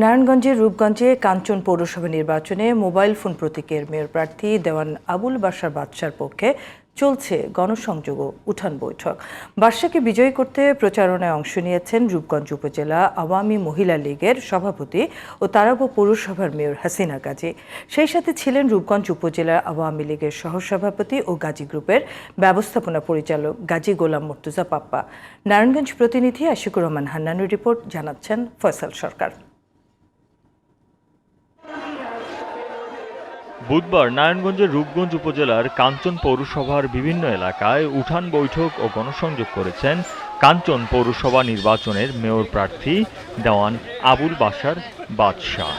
নারায়ণগঞ্জের রূপগঞ্জে কাঞ্চন পৌরসভা নির্বাচনে মোবাইল ফোন প্রতীকের মেয়র প্রার্থী দেওয়ান আবুল বাসার বাদশার পক্ষে চলছে গণসংযোগ উঠান বৈঠক। বাদশাকে বিজয়ী করতে প্রচারণায় অংশ নিয়েছেন রূপগঞ্জ উপজেলা আওয়ামী মহিলা লীগের সভাপতি ও তারাবো পৌরসভার মেয়র হাসিনা গাজী। সেই সাথে ছিলেন রূপগঞ্জ উপজেলা আওয়ামী লীগের সহসভাপতি ও গাজী গ্রুপের ব্যবস্থাপনা পরিচালক গাজী গোলাম মর্তুজা পাপ্পা। নারায়ণগঞ্জ প্রতিনিধি আশিকুর রহমান হান্নানের রিপোর্ট, জানাচ্ছেন ফয়সাল সরকার। বুধবার নারায়ণগঞ্জের রূপগঞ্জ উপজেলার কাঞ্চন পৌরসভার বিভিন্ন এলাকায় উঠান বৈঠক ও গণসংযোগ করেছেন কাঞ্চন পৌরসভা নির্বাচনের মেয়র প্রার্থী দেওয়ান আবুল বাসার বাদশাহ।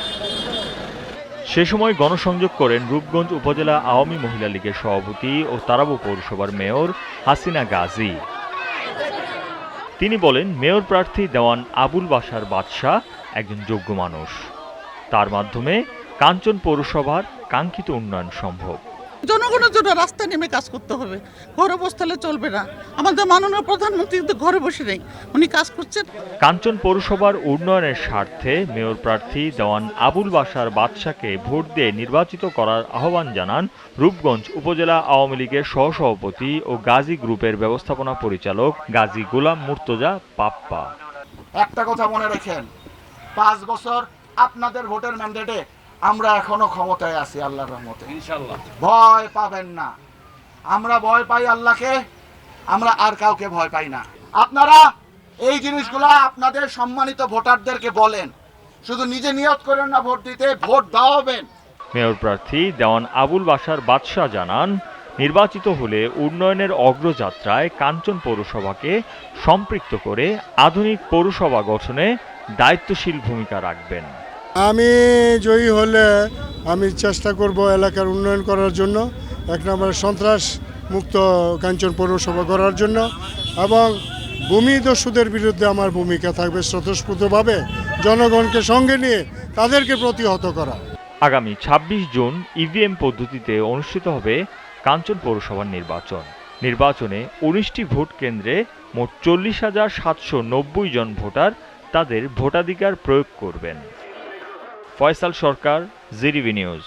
সে সময় গণসংযোগ করেন রূপগঞ্জ উপজেলা আওয়ামী মহিলা লীগের সভাপতি ও তারাবো পৌরসভার মেয়র হাসিনা গাজী। তিনি বলেন, মেয়র প্রার্থী দেওয়ান আবুল বাসার বাদশাহ একজন যোগ্য মানুষ। তার মাধ্যমে কাঞ্চন পৌরসভার কাঙ্ক্ষিত উন্নয়ন সম্ভব। জনগণের জন্য রাস্তায় নেমে কাজ করতে হবে। ঘরে বসতে চলবে না। আমাদের মাননীয় প্রধানমন্ত্রী কিন্তু ঘরে বসে নেই। উনি কাজ করছেন। কাঞ্চন পৌরসভার উন্নয়নের স্বার্থে মেয়র প্রার্থী দেওয়ান আবুল বাসার বাদশাকে ভোট দিয়ে নির্বাচিত করার আহ্বান জানান রূপগঞ্জ উপজেলা আওয়ামী লীগের সহসভাপতি ও গাজী গ্রুপের ব্যবস্থাপনা পরিচালক গাজী গোলাম মুর্তজা পাপ্পা। একটা কথা মনে রাখেন পাঁচ বছর আপনাদের ভোটের ম্যান্ডেটে আমরা এখনও ক্ষমতায় আছি আল্লাহর রহমতে। ইনশাল্লাহ ভয় পাবেন না। আমরা ভয় পাই আল্লাহকে আমরা আর কাউকে ভয় পাই না। আপনারা এই জিনিসগুলা আপনাদের সম্মানিত ভোটারদেরকে বলেন। শুধু নিজে নিয়ত করেন না ভোট দিতে ভোট দাওয়াবেন। মেয়র প্রার্থী দেওয়ান আবুল বাসার বাদশাহ জানান নির্বাচিত হলে উন্নয়নের অগ্রযাত্রায় কাঞ্চন পৌরসভাকে সম্পৃক্ত করে আধুনিক পৌরসভা গঠনে দায়িত্বশীল ভূমিকা রাখবেন। আমি জয়ী হলে আমি চেষ্টা করব এলাকার উন্নয়ন করার জন্য। এক নম্বরে সন্ত্রাস মুক্ত কাঞ্চন পৌরসভা করার জন্য এবং ভূমিদস্যুদের বিরুদ্ধে আমার ভূমিকা থাকবে স্বতঃস্ফূর্তভাবে জনগণকে সঙ্গে নিয়ে তাদেরকে প্রতিহত করা। আগামী ২৬ জুন ইভিএম পদ্ধতিতে অনুষ্ঠিত হবে কাঞ্চন পৌরসভার নির্বাচন। নির্বাচনে উনিশটি ভোট কেন্দ্রে মোট চল্লিশ হাজার সাতশো নব্বই জন ভোটার তাদের ভোটাধিকার প্রয়োগ করবেন। ফয়সাল সরকার জিরিভি নিউজ।